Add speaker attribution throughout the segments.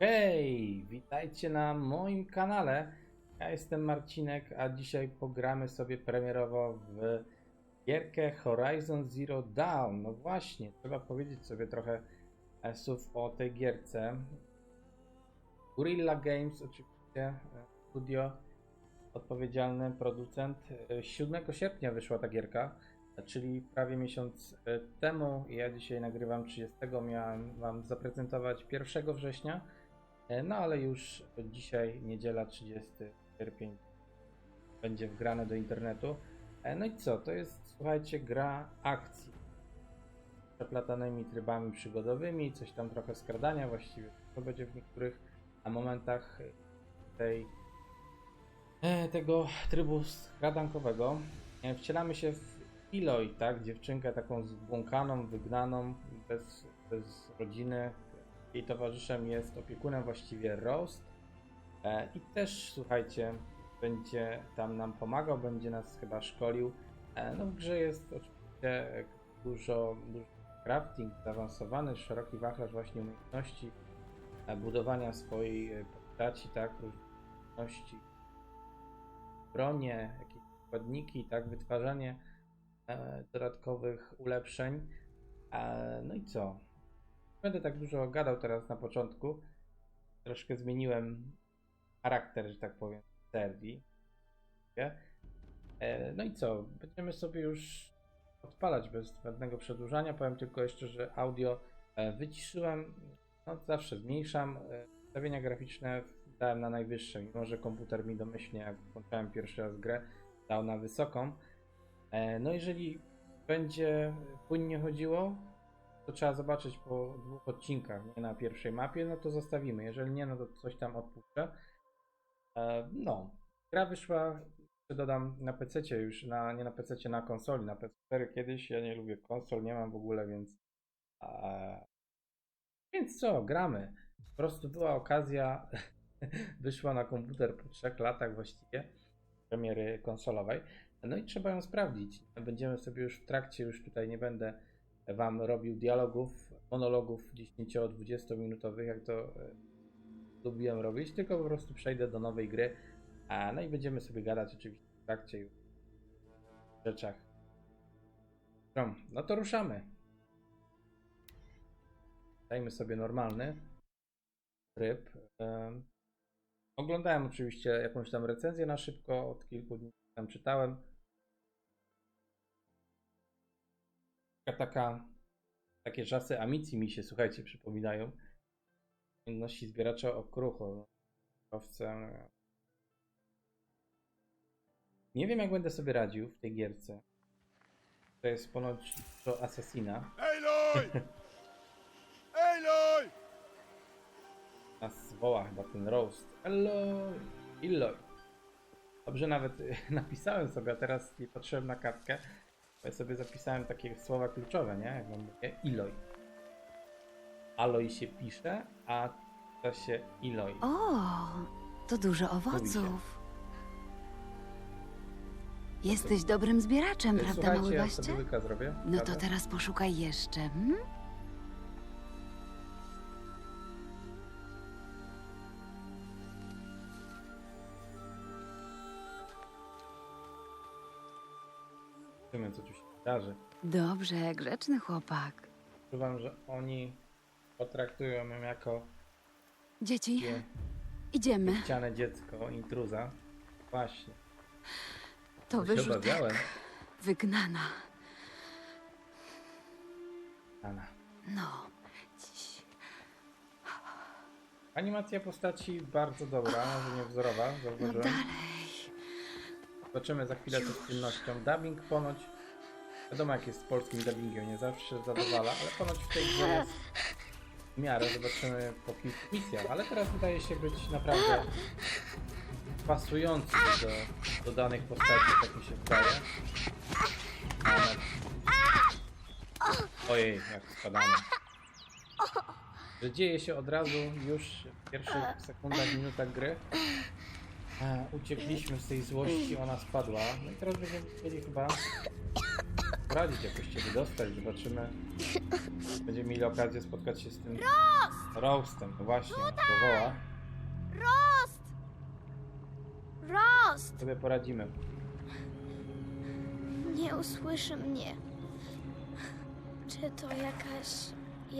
Speaker 1: Hej, witajcie na moim kanale. Ja jestem Marcinek, a dzisiaj pogramy sobie premierowo w gierkę Horizon Zero Dawn. No właśnie, trzeba powiedzieć sobie trochę e, słów o tej gierce. Guerrilla Games oczywiście, e, studio odpowiedzialny, producent. E, 7 sierpnia wyszła ta gierka, e, czyli prawie miesiąc e, temu. Ja dzisiaj nagrywam 30, miałem Wam zaprezentować 1 września. E, No ale już dzisiaj, niedziela 30 sierpień, będzie wgrane do internetu. E, No i co? To jest, słuchajcie, gra akcji. Przeplatanymi trybami przygodowymi, coś tam trochę skradania właściwie. To będzie w niektórych momentach tej, e, tego trybu skradankowego. Wcielamy się w Eloy, tak? Dziewczynkę taką zbłąkaną, wygnaną, bez, bez rodziny, jej towarzyszem jest opiekunem właściwie Roast. E, I też, słuchajcie, będzie tam nam pomagał, będzie nas chyba szkolił. E, no w grze jest oczywiście dużo, dużo crafting, zaawansowany, szeroki wachlarz właśnie umiejętności, e, budowania swojej postaci, tak, umiejętności, bronie, jakieś składniki, tak, wytwarzanie dodatkowych ulepszeń. No i co? Będę tak dużo gadał teraz na początku. Troszkę zmieniłem charakter, że tak powiem, serii. E, No i co? Będziemy sobie już odpalać bez zbędnego przedłużania. Powiem tylko jeszcze, że audio e, wyciszyłem. No, zawsze zmniejszam. E, Ustawienia graficzne dałem na najwyższe, mimo że komputer mi domyślnie, jak włączałem pierwszy raz grę, dał na wysoką. No jeżeli będzie płynnie chodziło, to trzeba zobaczyć po dwóch odcinkach, nie na pierwszej mapie, no to zostawimy. Jeżeli nie, no to coś tam odpuszczę. E, No, gra wyszła, dodam na PC już, na, nie na PC, na konsoli, na PS4 kiedyś. Ja nie lubię konsol, nie mam w ogóle, więc. E, Więc co, gramy. Po prostu była okazja, wyszła na komputer po trzech latach właściwie premiery konsolowej. No i trzeba ją sprawdzić. Będziemy sobie już w trakcie, już tutaj nie będę Wam robił dialogów, monologów 10-20 minutowych, jak to e, lubiłem robić, tylko po prostu przejdę do nowej gry, a no i będziemy sobie gadać oczywiście w trakcie rzeczach. No, no to ruszamy. Dajmy sobie normalny tryb. Em, Oglądałem oczywiście jakąś tam recenzję na szybko, od kilku dni tam czytałem. Taka, taka, takie czasy Amici mi się, słuchajcie, przypominają. Nosi zbieracza okruchu. Owce. Nie wiem, jak będę sobie radził w tej gierce. To jest ponoć to Assassina.
Speaker 2: Aloy! Aloy!
Speaker 1: Nas woła chyba ten roast. Eloy! Illoy. Dobrze nawet napisałem sobie, a teraz nie patrzyłem na kartkę. Ja sobie zapisałem takie słowa kluczowe, nie? Jak wam mówię. Illoy. Aloy się pisze, a to się Illoy.
Speaker 3: O, to dużo owoców. Jesteś dobrym zbieraczem,
Speaker 1: Y,
Speaker 3: prawda,
Speaker 1: Słuchajcie,
Speaker 3: mały
Speaker 1: ja sobie łyka zrobię.
Speaker 3: No to
Speaker 1: Prawda?
Speaker 3: teraz poszukaj jeszcze. Hmm?
Speaker 1: Co tu się wydarzy.
Speaker 3: Dobrze, grzeczny chłopak.
Speaker 1: Czuwam, że oni potraktują ją jako
Speaker 3: Dzieci,
Speaker 1: takie
Speaker 3: idziemy.
Speaker 1: chciane dziecko, intruza. Właśnie.
Speaker 3: To
Speaker 1: się
Speaker 3: wyrzutek.
Speaker 1: obawiałem.
Speaker 3: Wygnana.
Speaker 1: Ana.
Speaker 3: No.
Speaker 1: Animacja postaci bardzo dobra, może nie wzorowa,
Speaker 3: No
Speaker 1: zauważyłem.
Speaker 3: dalej.
Speaker 1: Zobaczymy za chwilę co z czynnością. Dubbing ponoć, wiadomo jak jest z polskim dubbingiem, nie zawsze zadowala, ale ponoć w tej grze jest w miarę, zobaczymy po kilku misjach, ale teraz wydaje się być naprawdę pasujący do, do danych postaci, tak mi się wydaje. Nawet... Ojej, jak spadamy. Że dzieje się od razu już w pierwszych sekundach, minutach gry. E, uciekliśmy z tej złości, ona spadła. No i teraz będziemy chcieli chyba poradzić, jakoś cię wydostać, zobaczymy. Będziemy mieli okazję spotkać się z tym Roastem, no właśnie, woła.
Speaker 2: Rost! Rost!
Speaker 1: Sobie poradzimy.
Speaker 2: Nie usłyszy mnie. Czy to jakaś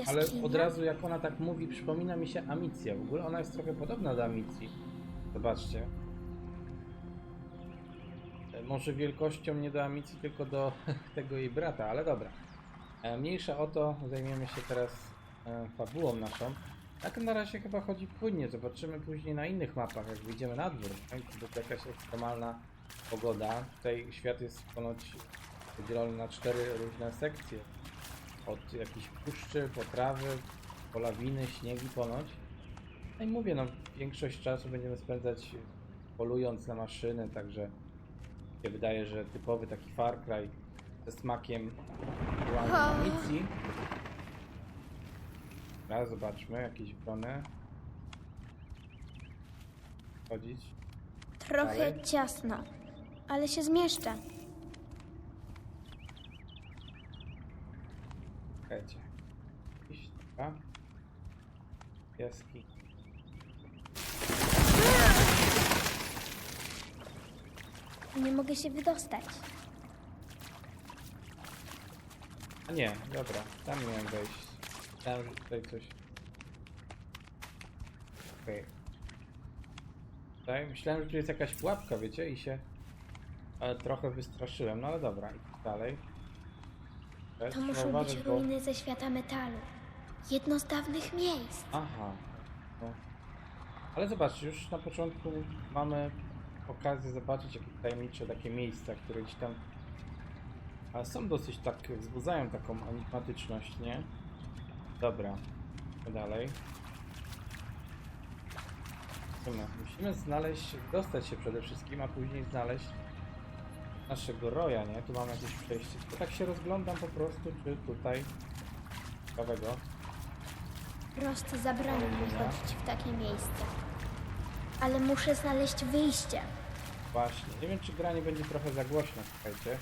Speaker 1: Ale
Speaker 2: jaskinia?
Speaker 1: od razu jak ona tak mówi, przypomina mi się Amicja. W ogóle ona jest trochę podobna do Amicji. Zobaczcie. Może wielkością nie do Amicji, tylko do tego jej brata, ale dobra. E, Mniejsza o to, zajmiemy się teraz e, fabułą naszą. Tak na razie chyba chodzi płynnie, zobaczymy później na innych mapach, jak wyjdziemy na dwór. To będzie jakaś ekstremalna pogoda. Tutaj świat jest ponoć podzielony na cztery różne sekcje. Od jakiejś puszczy, potrawy, polawiny, śniegi ponoć. No i mówię, no większość czasu będziemy spędzać polując na maszyny, także się wydaje, że typowy taki Far Cry ze smakiem aktualnej
Speaker 2: O.
Speaker 1: amunicji. Teraz zobaczmy, jakieś brony. Chodzić.
Speaker 2: Trochę
Speaker 1: Dalej.
Speaker 2: ciasno, ale się zmieszczę.
Speaker 1: Czekajcie. Iść, dobra. Pieski.
Speaker 2: Nie mogę się wydostać.
Speaker 1: A nie, dobra, tam miałem wejść. Myślałem, że tutaj coś. Okej. Tutaj myślałem, że tu jest jakaś pułapka, wiecie, i się trochę wystraszyłem, no ale dobra, i dalej. Też
Speaker 2: To
Speaker 1: trzeba
Speaker 2: muszą być
Speaker 1: uważać, bo-
Speaker 2: ruiny ze świata metalu. Jedno z dawnych miejsc.
Speaker 1: Aha. No. Ale zobacz, już na początku mamy okazję zobaczyć jakieś tajemnicze takie miejsca, które gdzieś tam ale są dosyć tak, wzbudzają taką enigmatyczność, nie? Dobra, dalej. Musimy, musimy znaleźć, dostać się przede wszystkim, a później znaleźć naszego roja, nie? Tu mamy jakieś przejście. To tak się rozglądam po prostu, czy tutaj ciekawego.
Speaker 2: Rost zabronił mi chodzić w takie miejsce. Ale muszę znaleźć wyjście.
Speaker 1: Właśnie. Nie wiem, czy gra nie będzie trochę za głośna, słuchajcie.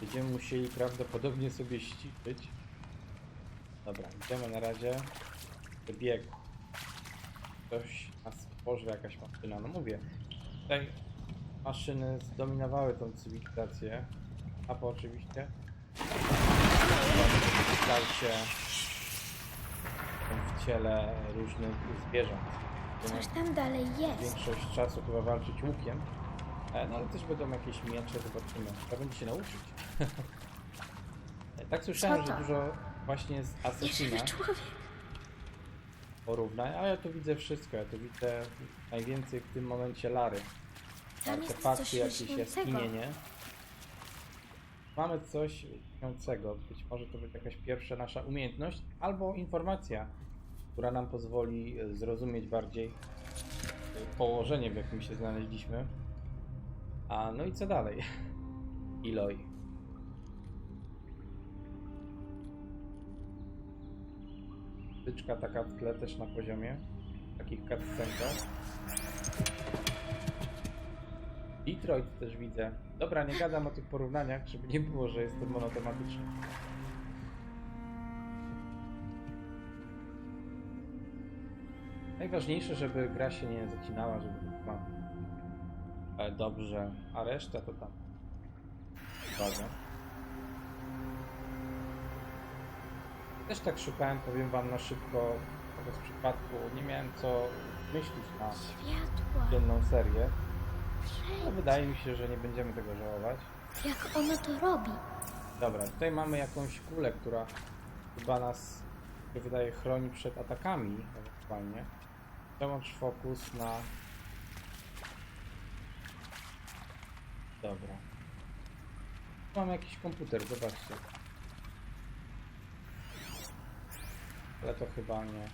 Speaker 1: Będziemy musieli prawdopodobnie sobie ściszyć. Dobra, idziemy na razie do biegu. Ktoś nas porze jakaś maszyna. No mówię, tutaj maszyny zdominowały tą cywilizację. A po oczywiście stał się w ciele różnych zwierząt.
Speaker 2: Coś tam dalej jest.
Speaker 1: większość czasu chyba walczyć łukiem. E, No ale też będą jakieś miecze, zobaczymy. Trzeba będzie się nauczyć. E, tak słyszałem, że
Speaker 2: to?
Speaker 1: dużo właśnie z Assassina
Speaker 2: Nieżywy człowiek.
Speaker 1: porównań, a ja tu widzę wszystko. Ja tu widzę najwięcej w tym momencie Lary.
Speaker 2: Tam jest coś
Speaker 1: Artefakty, jakieś
Speaker 2: lśniącego.
Speaker 1: nie? Mamy coś lśniącego. Być może to będzie jakaś pierwsza nasza umiejętność albo informacja, która nam pozwoli e, zrozumieć bardziej e, położenie, w jakim się znaleźliśmy. A no i co dalej? Iloj. Tyczka taka w tle też na poziomie. Takich cutscenkach. Detroit też widzę. Dobra, nie gadam o tych porównaniach, żeby nie było, że jestem monotematyczny. Najważniejsze, żeby gra się nie zacinała, żeby była e, dobrze, a reszta to tam. Uwaga. Też tak szukałem, powiem wam na szybko, bez przypadku. Nie miałem co myśleć na
Speaker 2: Światła.
Speaker 1: dzienną serię. No, wydaje mi się, że nie będziemy tego żałować.
Speaker 2: Jak ono to robi?
Speaker 1: Dobra, tutaj mamy jakąś kulę, która chyba nas, się wydaje, chroni przed atakami ewentualnie. Przełącz fokus na... Dobra. Tu Mamy jakiś komputer, zobaczcie. Ale to chyba nie...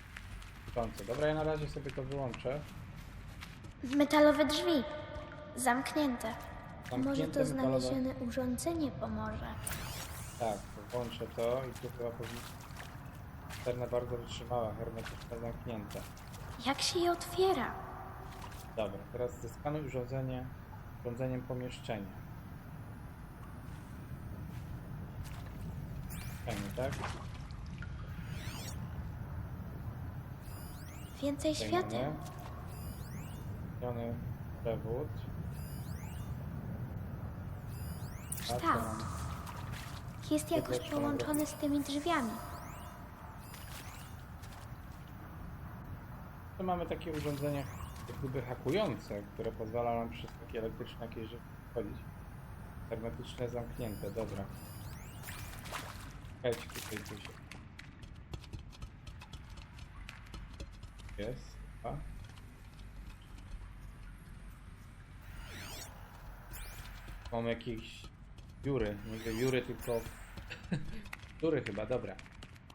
Speaker 1: Dobra, ja na razie sobie to wyłączę.
Speaker 2: Metalowe drzwi. Zamknięte. Może to znalezione urządzenie pomoże.
Speaker 1: Tak, włączę to i tu chyba powinno... Czarna bardzo wytrzymała, hermetyczne zamknięte.
Speaker 2: Jak się je otwiera?
Speaker 1: Dobra, teraz zeskanuj urządzenie urządzeniem pomieszczenia. Fajnie, tak?
Speaker 2: Więcej
Speaker 1: Zdejmujemy.
Speaker 2: świateł.
Speaker 1: Zielony przewód.
Speaker 2: Kształt. Jest jakoś połączony z tymi drzwiami.
Speaker 1: Tu mamy takie urządzenia jak gdyby hakujące, które pozwala nam przez takie elektryczne jakieś rzeczy wchodzić. Hermetyczne zamknięte, dobra. Czekajcie tutaj coś. Jest, a? Mam jakieś nie wiem dziury, tylko dziury chyba, dobra.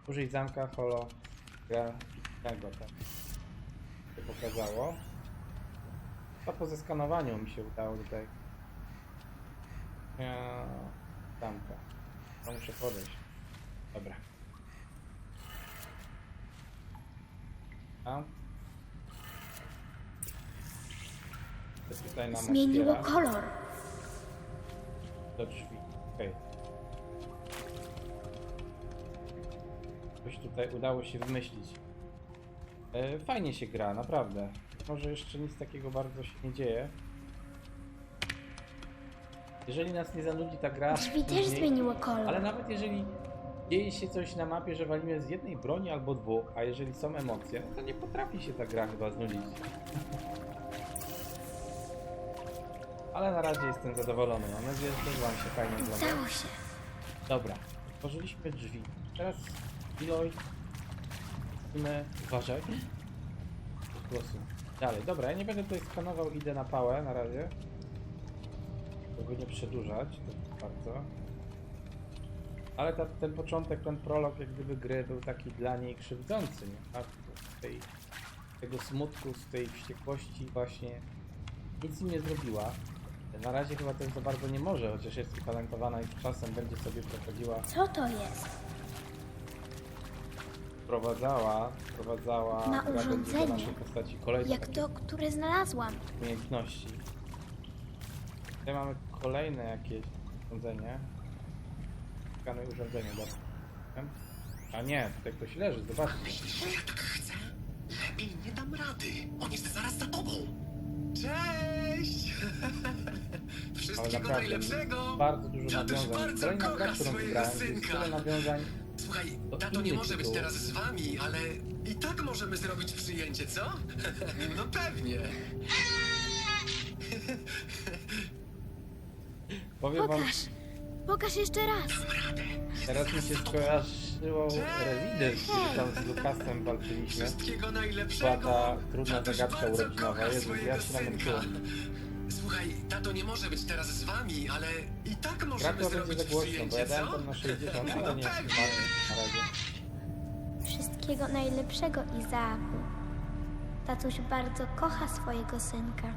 Speaker 1: Użyj zamka holo graficznego, tak się pokazało. To po zeskanowaniu mi się udało tutaj. Ja... Tamka. To muszę podejść. Dobra. A? To tutaj nam
Speaker 2: Zmieniło
Speaker 1: otwiera
Speaker 2: kolor.
Speaker 1: do drzwi. Okej. Coś tutaj udało się wymyślić. E, Fajnie się gra, naprawdę. Może jeszcze nic takiego bardzo się nie dzieje. Jeżeli nas nie zanudzi ta gra,
Speaker 2: Drzwi też
Speaker 1: później-
Speaker 2: zmieniło kolor.
Speaker 1: ale nawet jeżeli dzieje się coś na mapie, że walimy z jednej broni albo dwóch, a jeżeli są emocje, no to nie potrafi się ta gra chyba znudzić. Ale na razie jestem zadowolony. Mam nadzieję, że też Wam się fajnie ogląda.
Speaker 2: Udało się.
Speaker 1: Dobra, otworzyliśmy drzwi. Teraz Iloj. Musimy uważać. Głosu. Dalej, dobra, ja nie będę tutaj skanował, idę na pałę na razie. Żeby nie przedłużać, to bardzo. Ale ta, ten początek, ten prolog jak gdyby gry był taki dla niej krzywdzący, nie? A z tej, tego smutku, z tej wściekłości właśnie nic im nie zrobiła. Na razie chyba też za bardzo nie może, chociaż jest utalentowana i z czasem będzie sobie prowadziła,
Speaker 2: Co to jest?
Speaker 1: prowadzała, prowadzała
Speaker 2: Na
Speaker 1: do
Speaker 2: urządzenie.
Speaker 1: naszej postaci kolejne
Speaker 2: Jak
Speaker 1: takie
Speaker 2: to, które znalazłam.
Speaker 1: umiejętności. Tutaj mamy kolejne jakieś urządzenie. Skanuj urządzenie, dobra. A nie, tutaj ktoś leży, zobaczcie.
Speaker 4: Myślisz, że ja tak chcę? Lepiej nie dam rady. On jest zaraz za tobą. Cześć!
Speaker 1: Ale
Speaker 4: Wszystkiego
Speaker 1: naprawdę,
Speaker 4: najlepszego!
Speaker 1: bardzo dużo
Speaker 4: Tatuś
Speaker 1: nawiązań.
Speaker 4: bardzo
Speaker 1: Kolejna gra,
Speaker 4: kocha
Speaker 1: którą
Speaker 4: swojego
Speaker 1: to jest
Speaker 4: synka.
Speaker 1: tyle nawiązań.
Speaker 4: Słuchaj,
Speaker 1: To
Speaker 4: tato nie
Speaker 1: inny
Speaker 4: może być
Speaker 1: tytuł.
Speaker 4: teraz z wami, ale i tak możemy zrobić przyjęcie, co? No pewnie.
Speaker 1: Powiem wam,
Speaker 2: Pokaż. Pokaż jeszcze raz.
Speaker 4: Dam radę.
Speaker 1: teraz mi się skojarzyło Resident, kiedy tam z Lukasem walczyliśmy.
Speaker 4: Wszystkiego
Speaker 1: Była
Speaker 4: najlepszego.
Speaker 1: ta trudna
Speaker 4: Tatuś
Speaker 1: zagadka
Speaker 4: bardzo
Speaker 1: urodzinowa.
Speaker 4: kocha
Speaker 1: Jezu,
Speaker 4: swojego
Speaker 1: ja się
Speaker 4: synka.
Speaker 1: namęczyłem.
Speaker 4: Słuchaj, tato nie może być teraz z wami, ale i tak możemy
Speaker 1: to będzie
Speaker 4: zrobić
Speaker 1: za głośno, bo ja
Speaker 4: przyjęcie,
Speaker 1: dałem
Speaker 4: co?
Speaker 1: tam na 60,
Speaker 4: No
Speaker 1: ale nie,
Speaker 4: pewnie.
Speaker 1: na razie.
Speaker 2: Wszystkiego najlepszego, Izaaku. Tatuś bardzo kocha swojego synka.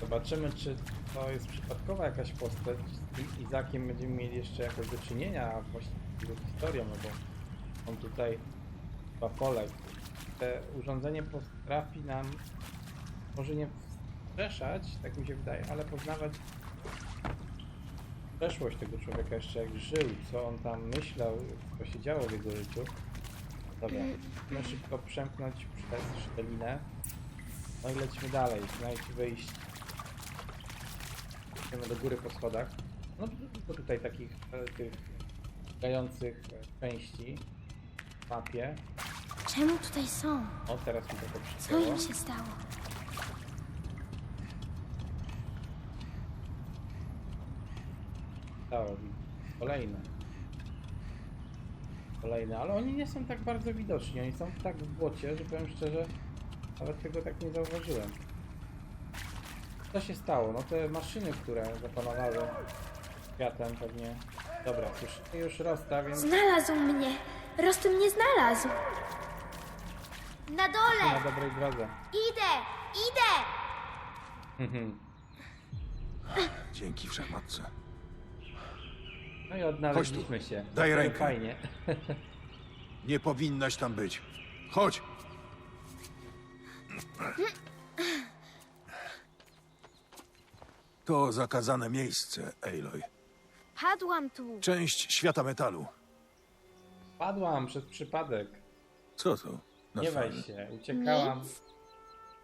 Speaker 1: Zobaczymy, czy to jest przypadkowa jakaś postać. Z Izakiem będziemy mieli jeszcze jakoś do czynienia, a właściwie jego historią, no bo on tutaj chyba poległ. Te urządzenie potrafi nam może nie wskrzeszać, tak mi się wydaje, ale poznawać przeszłość tego człowieka jeszcze jak żył, co on tam myślał, co się działo w jego życiu. Dobra, musimy szybko przemknąć przez szczelinę. No i lecimy dalej, znajdź wyjście. Idziemy do góry po schodach. No to tutaj takich e, tych gających e, części w mapie.
Speaker 2: Czemu tutaj są?
Speaker 1: O, teraz mi to
Speaker 2: Co im się stało?
Speaker 1: Stało mi. Kolejne. Kolejne, ale oni nie są tak bardzo widoczni. Oni są tak w błocie, że powiem szczerze, nawet tego tak nie zauważyłem. Co się stało? No te maszyny, które zapanowały światem pewnie... Dobra, już, już rosta, więc
Speaker 2: Znalazł mnie. Rostu mnie znalazł. Na
Speaker 1: na
Speaker 2: dole.
Speaker 1: dobrej drodze.
Speaker 2: Idę. Idę.
Speaker 1: Mhm.
Speaker 5: Dzięki wszechmatce.
Speaker 1: No i odnaleźliśmy się.
Speaker 5: Daj rękę.
Speaker 1: Fajnie.
Speaker 5: Nie powinnaś tam być. Chodź! To zakazane miejsce, Aloy.
Speaker 2: Padłam tu.
Speaker 5: Część świata metalu.
Speaker 1: Padłam przez przypadek.
Speaker 5: Co to? Na
Speaker 1: Nie waj się, uciekałam.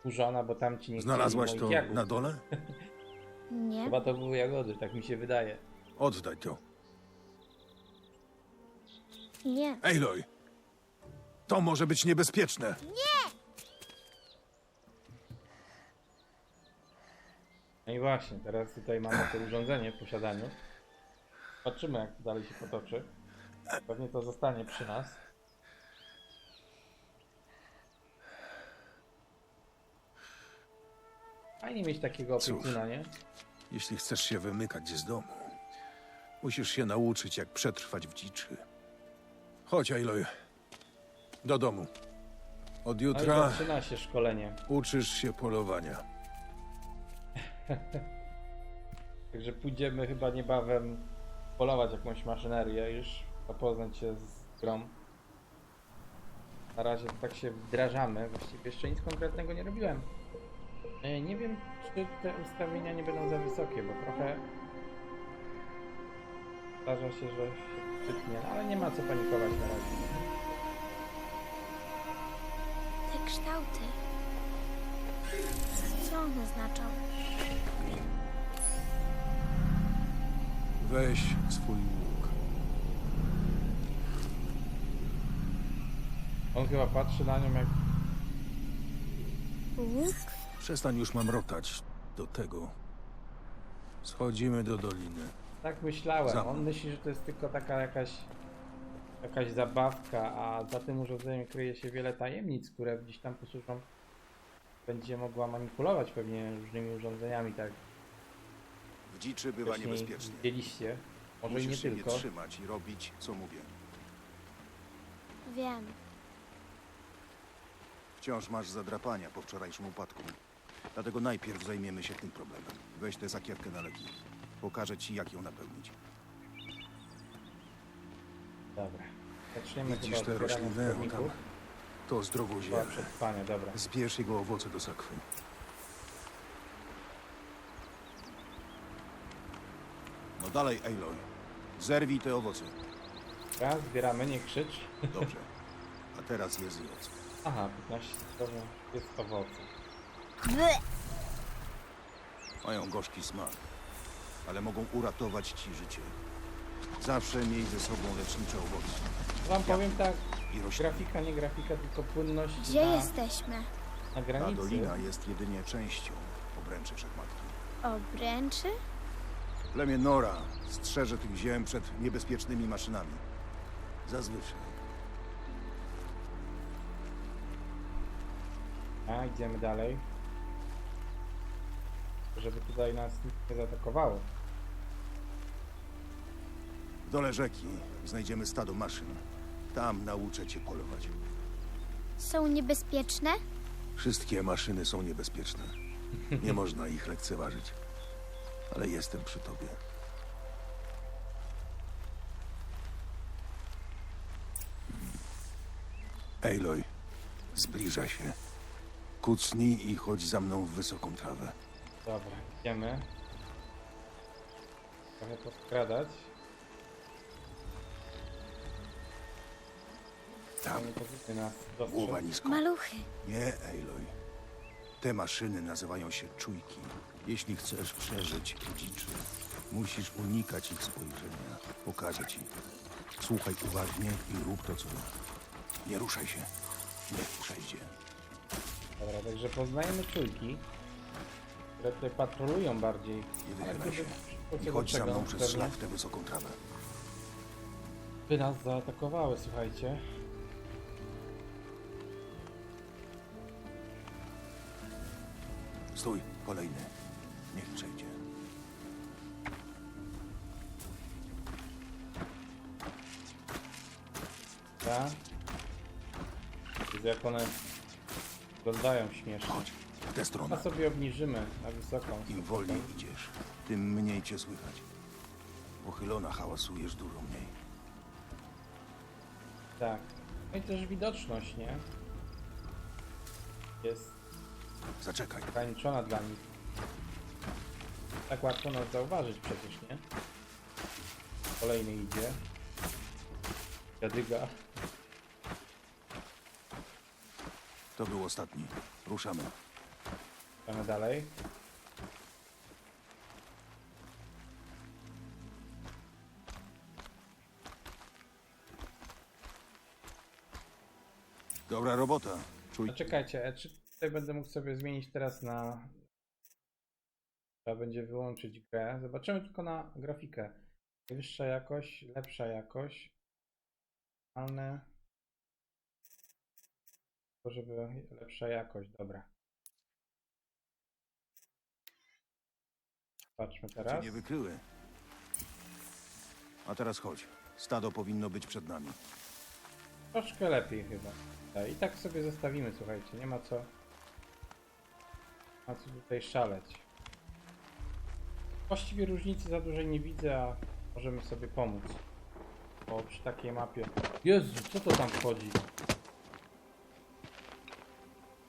Speaker 1: Kurzona, bo tam ci nie
Speaker 5: Znalazłaś to
Speaker 1: jagód.
Speaker 5: na dole?
Speaker 2: Nie,
Speaker 1: Chyba to były jagody, tak mi się wydaje.
Speaker 5: Oddaj to.
Speaker 2: nie.
Speaker 5: Aloy! To może być niebezpieczne.
Speaker 1: No i właśnie, teraz tutaj mamy to urządzenie w posiadaniu. Zobaczymy, jak to dalej się potoczy. Pewnie to zostanie przy nas. Fajnie mieć takiego
Speaker 5: Cóż.
Speaker 1: opiekuna, nie?
Speaker 5: Jeśli chcesz się wymykać z domu, musisz się nauczyć, jak przetrwać w dziczy. Chodź, Aloy. Do domu. Od
Speaker 1: No i
Speaker 5: jutra
Speaker 1: zaczyna się szkolenie.
Speaker 5: uczysz się polowania.
Speaker 1: Także pójdziemy chyba niebawem polować jakąś maszynerię już, zapoznać się z grą. Na razie tak się wdrażamy, właściwie jeszcze nic konkretnego nie robiłem. E, Nie wiem, czy te ustawienia nie będą za wysokie, bo trochę zdarza się, że się no ale nie ma co panikować na razie.
Speaker 2: Te kształty. Co one znaczą?
Speaker 5: Weź swój łuk.
Speaker 1: On chyba patrzy na nią jak
Speaker 2: Łuk?
Speaker 5: Przestań już mamrotać. Do tego. Schodzimy do doliny.
Speaker 1: Tak myślałem.
Speaker 5: Za.
Speaker 1: On myśli, że to jest tylko taka jakaś jakaś zabawka, a za tym urządzeniem kryje się wiele tajemnic, które gdzieś tam posłużą. Będzie mogła manipulować pewnie różnymi urządzeniami, tak
Speaker 6: W dziczy bywa
Speaker 1: wcześniej
Speaker 6: niebezpiecznie.
Speaker 1: widzieliście. Może i nie
Speaker 6: Musisz się
Speaker 1: tylko.
Speaker 6: nie trzymać i robić, co mówię.
Speaker 2: Wiem.
Speaker 6: Wciąż masz zadrapania po wczorajszym upadku. Dlatego najpierw zajmiemy się tym problemem. Weź tę sakiewkę na leki. Pokażę ci, jak ją napełnić.
Speaker 1: Dobra. Zaczniemy
Speaker 5: Widzisz
Speaker 1: chyba
Speaker 5: te
Speaker 1: od
Speaker 5: rośliny? O, tam. To
Speaker 1: Chyba
Speaker 5: zdrowoziele.
Speaker 1: przetrwania, dobra.
Speaker 5: Zbierz jego owoce do sakwy.
Speaker 6: No dalej, Aloy. Zerwij te owoce.
Speaker 1: Raz, zbieramy, nie krzycz.
Speaker 6: Dobrze. A teraz je zjedz.
Speaker 1: Aha, 15 stopni jest owoce.
Speaker 2: Ble.
Speaker 6: Mają gorzki smak, ale mogą uratować ci życie. Zawsze miej ze sobą lecznicze owoce
Speaker 1: Wam powiem tak,
Speaker 6: i rośliny.
Speaker 1: grafika, nie grafika, tylko płynność
Speaker 2: Gdzie
Speaker 1: na,
Speaker 2: jesteśmy?
Speaker 1: na
Speaker 6: Ta
Speaker 1: granicy.
Speaker 6: dolina jest jedynie częścią obręczy wszechmatki.
Speaker 2: Obręczy?
Speaker 6: Plemię Nora strzeże tych ziem przed niebezpiecznymi maszynami. Zazwyczaj.
Speaker 1: A, idziemy dalej. Żeby tutaj nas nikt nie zaatakowało.
Speaker 6: W dole rzeki znajdziemy stado maszyn. Tam nauczę cię polować.
Speaker 2: Są niebezpieczne?
Speaker 5: Wszystkie maszyny są niebezpieczne. Nie można ich lekceważyć. Ale jestem przy tobie. Aloy, zbliża się. Kucnij i chodź za mną w wysoką trawę.
Speaker 1: Dobra, idziemy. Trochę podkradać.
Speaker 5: Tam,
Speaker 1: nas
Speaker 5: głowa nisko.
Speaker 2: Maluchy.
Speaker 6: Nie, Aloy. Te maszyny nazywają się czujki. Jeśli chcesz przeżyć dziczy, musisz unikać ich spojrzenia. Pokażę ci. Słuchaj uważnie i rób to, co Nie ruszaj się. Niech przejdzie.
Speaker 1: Dobra, także poznajemy czujki, które tutaj patrolują bardziej.
Speaker 6: Nie wychylaj się. I chodź za mną przez szlak w tę wysoką trawę.
Speaker 1: By nas zaatakowały, słuchajcie.
Speaker 6: Stój, kolejny. Niech przejdzie.
Speaker 1: Tak? Widzę jak one wyglądają śmiesznie.
Speaker 6: Chodź, w tę
Speaker 1: A
Speaker 6: stronę.
Speaker 1: sobie obniżymy na wysoką.
Speaker 6: Im wolniej idziesz, tym mniej cię słychać. Pochylona hałasujesz dużo mniej.
Speaker 1: Tak. No i też widoczność, nie? Jest
Speaker 6: Zaczekaj.
Speaker 1: ograniczona dla nich. Tak łatwo nas zauważyć przecież, nie? Kolejny idzie. Jadyga.
Speaker 6: To był ostatni. Ruszamy.
Speaker 1: Idziemy dalej.
Speaker 6: Dobra robota. Czuj.
Speaker 1: A czekajcie, a czy tutaj będę mógł sobie zmienić teraz na... Trzeba będzie wyłączyć grę. Zobaczymy tylko na grafikę. Wyższa jakość, lepsza jakość. Ale... To żeby lepsza jakość, dobra. Patrzmy
Speaker 6: Cię
Speaker 1: teraz.
Speaker 6: nie wykryły. A teraz chodź. Stado powinno być przed nami.
Speaker 1: Troszkę lepiej chyba. I tak sobie zostawimy, słuchajcie, nie ma co. Ma co tutaj szaleć. Właściwie różnicy za dużej nie widzę, a możemy sobie pomóc. Bo przy takiej mapie. Jezu, co to tam wchodzi?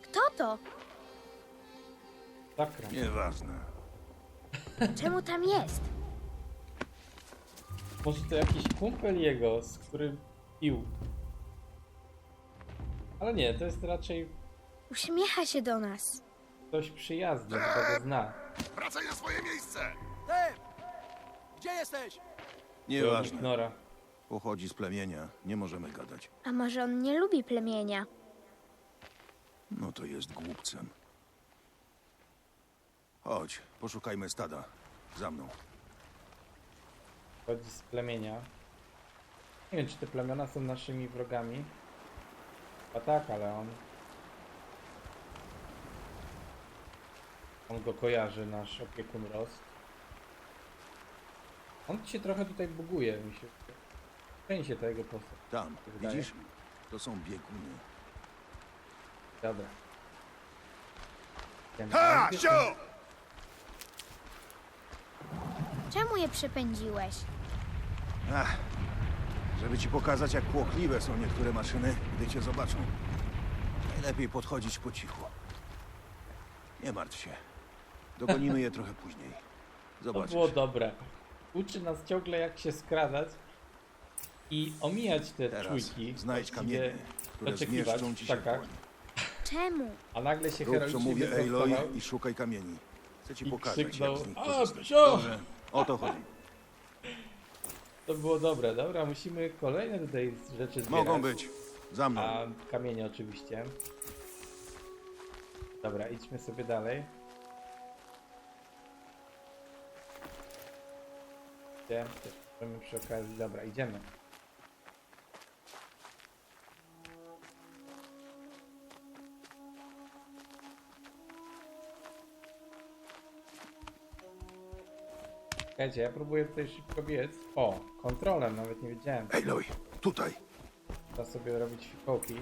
Speaker 2: Kto to?
Speaker 1: Zakręt.
Speaker 6: Nieważne.
Speaker 2: Czemu tam jest?
Speaker 1: Może to jakiś kumpel jego, z którym pił. Ale nie, to jest raczej
Speaker 2: Uśmiecha się do nas.
Speaker 1: Ktoś przyjazny, kto go zna.
Speaker 4: Wracaj na swoje miejsce!
Speaker 7: Gdzie jesteś?
Speaker 6: Nieważne.
Speaker 1: Nora.
Speaker 6: Pochodzi z plemienia. Nie możemy gadać.
Speaker 2: A może on nie lubi plemienia?
Speaker 6: No to jest głupcem. Chodź, poszukajmy stada. Za mną.
Speaker 1: Chodzi z plemienia. Nie wiem, czy te plemiona są naszymi wrogami. A tak, ale on. On go kojarzy, nasz opiekun Rost. On się trochę tutaj buguje, mi się. Część ta jego postać.
Speaker 6: Tam,
Speaker 1: wydaje.
Speaker 6: widzisz? To są bieguny.
Speaker 1: Dobra. Idziemy.
Speaker 4: Ha! Sio!
Speaker 2: Czemu je przepędziłeś?
Speaker 6: Ach, żeby ci pokazać, jak płochliwe są niektóre maszyny, gdy cię zobaczą. Najlepiej podchodzić po cichu. Nie martw się. Dogonimy je trochę później.
Speaker 1: To
Speaker 6: Zobaczysz.
Speaker 1: było dobre. Uczy nas ciągle jak się skradać i omijać te
Speaker 6: Teraz
Speaker 1: czujki.
Speaker 6: znajdź
Speaker 1: właściwie
Speaker 6: kamienie, które
Speaker 1: oczekiwać
Speaker 6: zmieszczą ci się w.
Speaker 2: Czemu?
Speaker 1: A nagle się
Speaker 6: Rób, co
Speaker 1: heroicznie
Speaker 6: mówię
Speaker 1: wyprostował
Speaker 6: Aloy i szukaj kamieni. Chcę ci
Speaker 1: i
Speaker 6: pokazać, jak
Speaker 1: krzyknął
Speaker 6: z nich
Speaker 1: A,
Speaker 6: korzystać.
Speaker 1: psio!
Speaker 6: Dobrze, o to chodzi.
Speaker 1: To było dobre, dobra, musimy kolejne tutaj rzeczy zbierać.
Speaker 6: Mogą być. Za mną.
Speaker 1: A kamienie oczywiście. Dobra, idźmy sobie dalej. Gdzie? Też możemy przy okazji. Dobra, idziemy. Słuchajcie, ja próbuję tutaj szybko biec. O, kontrolem, nawet nie wiedziałem.
Speaker 6: Aloy, tutaj.
Speaker 1: Trzeba sobie robić fikołki.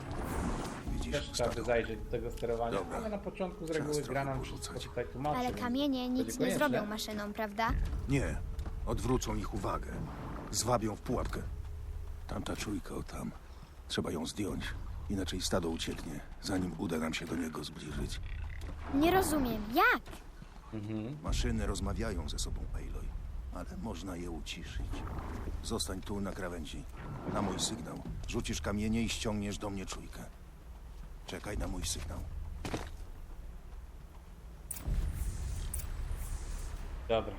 Speaker 6: Widzisz,
Speaker 1: Też trzeba by zajrzeć do tego sterowania,
Speaker 6: Dobra.
Speaker 1: ale na początku z reguły gra nam wszystko tutaj tłumaczy.
Speaker 2: Ale
Speaker 1: więc
Speaker 2: kamienie nic nie
Speaker 1: konieczne.
Speaker 2: zrobią maszynom, prawda?
Speaker 6: Nie, odwrócą ich uwagę. Zwabią w pułapkę. Tamta czujka, o tam. Trzeba ją zdjąć. Inaczej stado ucieknie, zanim uda nam się do niego zbliżyć.
Speaker 2: Nie rozumiem. Jak?
Speaker 1: Mhm.
Speaker 6: Maszyny rozmawiają ze sobą, Aloy, ale można je uciszyć. Zostań tu na krawędzi. Na mój sygnał. Rzucisz kamienie i ściągniesz do mnie czujkę. Czekaj na mój sygnał.
Speaker 1: Dobra.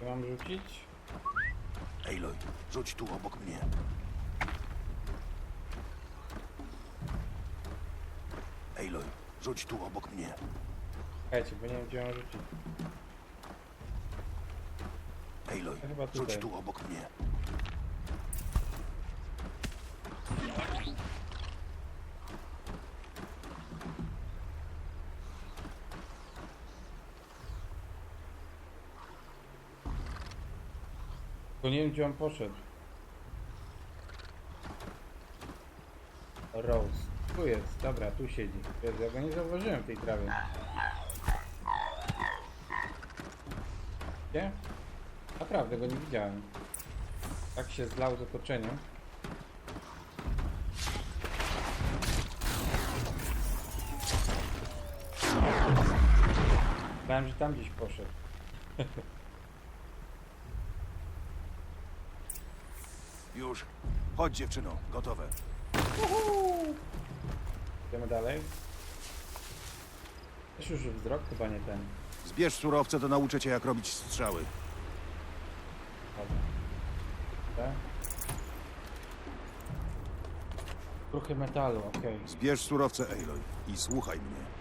Speaker 1: Co mam rzucić?
Speaker 6: Aloy, rzuć tu obok mnie. Aloy, rzuć tu obok mnie.
Speaker 1: Czekajcie, bo nie wiem gdzie mam rzucić.
Speaker 6: Aloy,
Speaker 1: Chyba
Speaker 6: rzuć
Speaker 1: tutaj.
Speaker 6: tu obok mnie.
Speaker 1: Gdzie on poszedł. Rose. Tu jest, dobra, tu siedzi. Jezu, ja go nie zauważyłem w tej trawie. Gdzie? Naprawdę go nie widziałem. Tak się zlał z otoczeniem. Myślałem, że tam gdzieś poszedł.
Speaker 6: Już. Chodź, dziewczyno, gotowe.
Speaker 1: Idziemy dalej. Też już wzrok chyba nie ten.
Speaker 6: Zbierz surowce, to nauczę cię, jak robić strzały.
Speaker 1: Dobra. Kruchy metalu, okej.
Speaker 6: Zbierz surowce, Aloy, i słuchaj mnie.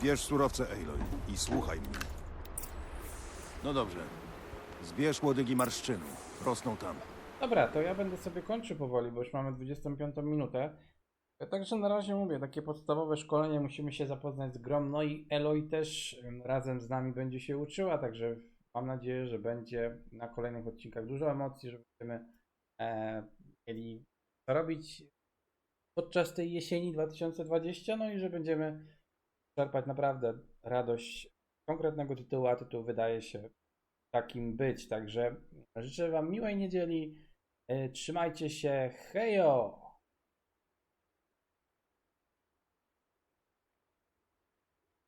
Speaker 6: Zbierz surowce, Aloy, i słuchaj mnie. No dobrze. Zbierz łodygi marszczynu. Rosną tam.
Speaker 1: Dobra, to ja będę sobie kończył powoli, bo już mamy 25 minutę. Także na razie mówię, takie podstawowe szkolenie, musimy się zapoznać z grom, no i Eloy też em, razem z nami będzie się uczyła, także mam nadzieję, że będzie na kolejnych odcinkach dużo emocji, że będziemy e, mieli co robić podczas tej jesieni 2020, no i że będziemy czerpać naprawdę radość konkretnego tytułu, a tytuł wydaje się takim być. Także życzę Wam miłej niedzieli. E, Trzymajcie się. Hejo!